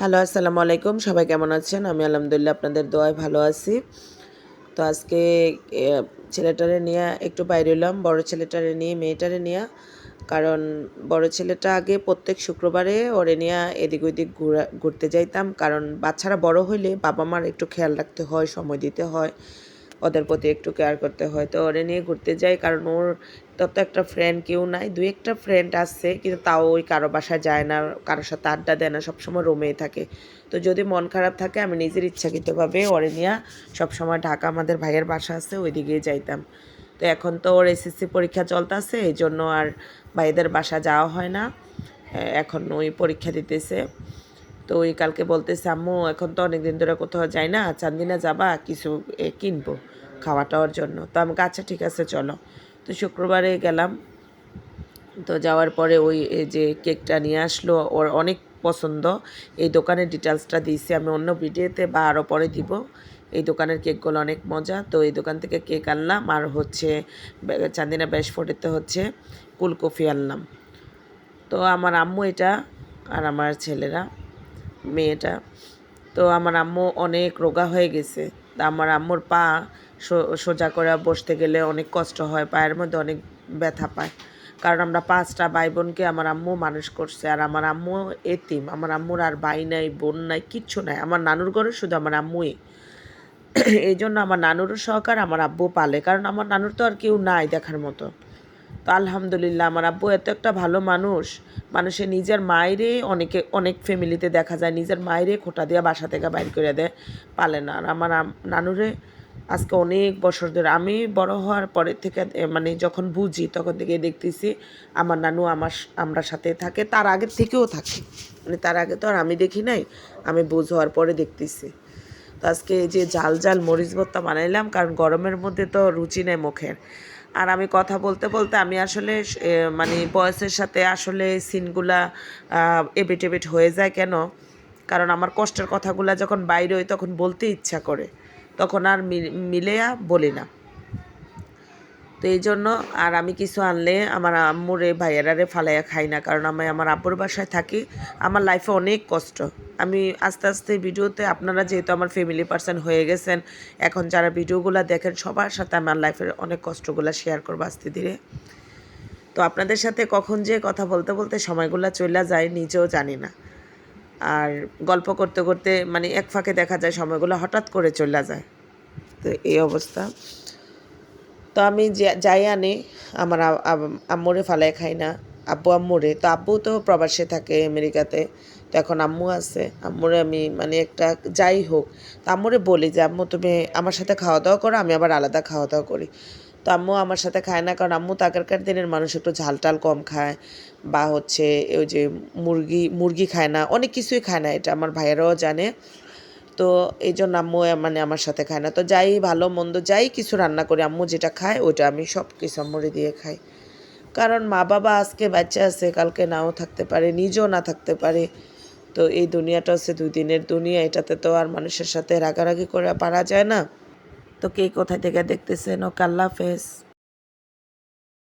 Hello, আসসালামু আলাইকুম। সবাই কেমন আছেন? আমি আলহামদুলিল্লাহ আপনাদের দোয়ায় ভালো আছি। তো আজকে ছেলেটারে নিয়ে একটু বাইরে এলাম, বড় ছেলেটারে নিয়ে, মেয়েটারে নিয়ে। কারণ বড় ছেলেটা আগে প্রত্যেক শুক্রবারে ওরে নিয়ে এদিক ওদিক ঘুরা, ঘুরতে যাইতাম। কারণ বাচ্চারা বড় হইলে বাবা মার একটু খেয়াল রাখতে হয়, সময় দিতে হয়। ওদের প্রতি একটু কেয়ার করতে হয়। তো ওরে নিয়ে ঘুরতে যাই কারণ ওর তত একটা ফ্রেন্ড কেউ নাই। দুই একটা ফ্রেন্ড আসছে কিন্তু তাও ওই কারও বাসায় যায় না, কারোর সাথে আড্ডা দেয় না, সবসময় রুমেই থাকে। তো যদি মন খারাপ থাকে আমি নিজের ইচ্ছাকৃতভাবে ওরে নিয়ে সবসময় ঢাকা আমাদের ভাইয়ের বাসা আছে ওইদিকেই যাইতাম। তো এখন তো ওর এসএসসি পরীক্ষা চলতেছে, এই জন্য আর ভাইদের বাসা যাওয়া হয় না। এখন ওই পরীক্ষা দিতেছে। তো ওই কালকে বলতেছে, আম্মু, এখন তো অনেক দিন ধরে কোথাও যাই না, চান্দিনা যাবা? কিছু কিনবো খাওয়া টাওয়ার জন্য। তো আমাকে আচ্ছা ঠিক আছে, চলো। তো শুক্রবারে গেলাম। তো যাওয়ার পরে ওই যে কেকটা নিয়ে আসলো, ওর অনেক পছন্দ। এই দোকানের ডিটেলসটা দিয়েছি, আমি অন্য ভিডিওতে বা আরও পরে দিব। এই দোকানের কেকগুলো অনেক মজা। তো এই দোকান থেকে কেক আনলাম আর হচ্ছে চান্দিনা বেশ ফোটেতে হচ্ছে কুলকফি আনলাম। তো আমার আম্মু এটা আর আমার ছেলেরা। মেয়েটা। তো আমার আম্মু অনেক রোগা হয়ে গেছে। তা আমার আম্মুর পা সোজা করে বসতে গেলে অনেক কষ্ট হয়, পায়ের মধ্যে অনেক ব্যথা পায়। কারণ আমরা পাঁচটা ভাই বোনকে আমার আম্মু মানুষ করছে। আর আমার আম্মু এতিম। আমার আম্মুর আর ভাই নাই, বোন নাই, কিচ্ছু নাই। আমার নানুর ঘরে শুধু আমার আম্মুই। এই জন্য আমার নানুরও সহকার, আমার আব্বু পালে। কারণ আমার নানুর তো আর কেউ নাই দেখার মতো। তো আলহামদুলিল্লাহ, আমার আব্বু এত একটা ভালো মানুষ। মানুষের নিজের মায়েরে অনেকে, অনেক ফ্যামিলিতে দেখা যায়, নিজের মায়েরে খোটা দিয়ে বাসা থেকে বাইর করে দেয়, পালে না। আর আমার নানুরে আজকে অনেক বছর ধরে, আমি বড় হওয়ার পরে থেকে মানে যখন বুঝি, তখন থেকে দেখতেছি আমার নানু আমার আমরা সাথে থাকে, তার আগের থেকেও থাকে। মানে তার আগে তো আর আমি দেখি নাই, আমি বুঝ হওয়ার পরে দেখতেছি। তো আজকে যে জাল জাল মরিচ ভর্তা বানাইলাম, কারণ গরমের মধ্যে তো রুচি নেই মুখের। আর আমি কথা বলতে বলতে আমি আসলে মানে বয়সের সাথে আসলে সিনগুলা এবিট এবিট হয়ে যায় কেন? কারণ আমার কষ্টের কথাগুলা যখন বাইরে হই তখন বলতে ইচ্ছা করে। তখন আর মিলেয়া বলি না। তো এই জন্য আর আমি কিছু আনলে আমার আম্মুরে, ভাইয়ারারে ফালাইয়া খাই না। কারণ আমি আমার আব্বুর বাসায় থাকি, আমার লাইফে অনেক কষ্ট। আমি আস্তে আস্তে ভিডিওতে, আপনারা যেহেতু আমার ফ্যামিলি পার্সন হয়ে গেছেন, এখন যারা ভিডিওগুলো দেখেন, সবার সাথে আমার লাইফের অনেক কষ্টগুলো শেয়ার করব আস্তে ধীরে। তো আপনাদের সাথে কখন যে কথা বলতে বলতে সময়গুলো চলে যায়, নিজেও জানি না। আর গল্প করতে করতে মানে এক ফাঁকে দেখা যায়, সময়গুলো হঠাৎ করে চলে যায়। তো এই অবস্থা। তো আমি যাই আনি, আমার আম্মুরে ফালাই খাই না। আব্বু আম্মুরে, তো আব্বু তো প্রবাসে থাকে আমেরিকাতে, তো এখন আম্মু আছে। আম্মুরে আমি মানে একটা যাই হোক, তো আম্মুরে বলি যে, আম্মু, তুমি আমার সাথে খাওয়া দাওয়া করো, আমি আবার আলাদা খাওয়া দাওয়া করি। তো আম্মু আমার সাথে খায় না, কারণ আম্মু তো আগেরকার দিনের মানুষ, একটু ঝাল টাল কম খায়, বা হচ্ছে ওই যে মুরগি মুরগি খায় না, অনেক কিছুই খায় না এটা, আমার ভাইয়েরাও জানে। তো এই জন্য আম্মু মানে আমার সাথে খায় না। তো যাই ভালো মন্দ যাই কিছু রান্না করি, আম্মু যেটা খায় ওইটা আমি সব কিছু আম্মুরে দিয়ে খাই। কারণ মা বাবা আজকে বাচ্চা আছে, কালকে নাও থাকতে পারে, নিজেও না থাকতে পারে। তো এই দুনিয়াটা হচ্ছে দুই দিনের দুনিয়া, এটাতে তো আর মানুষের সাথে রাগারাগি করে পারা যায় না। তো কে কোথায় থেকে দেখতেছেন? ও কাল্লা ফেস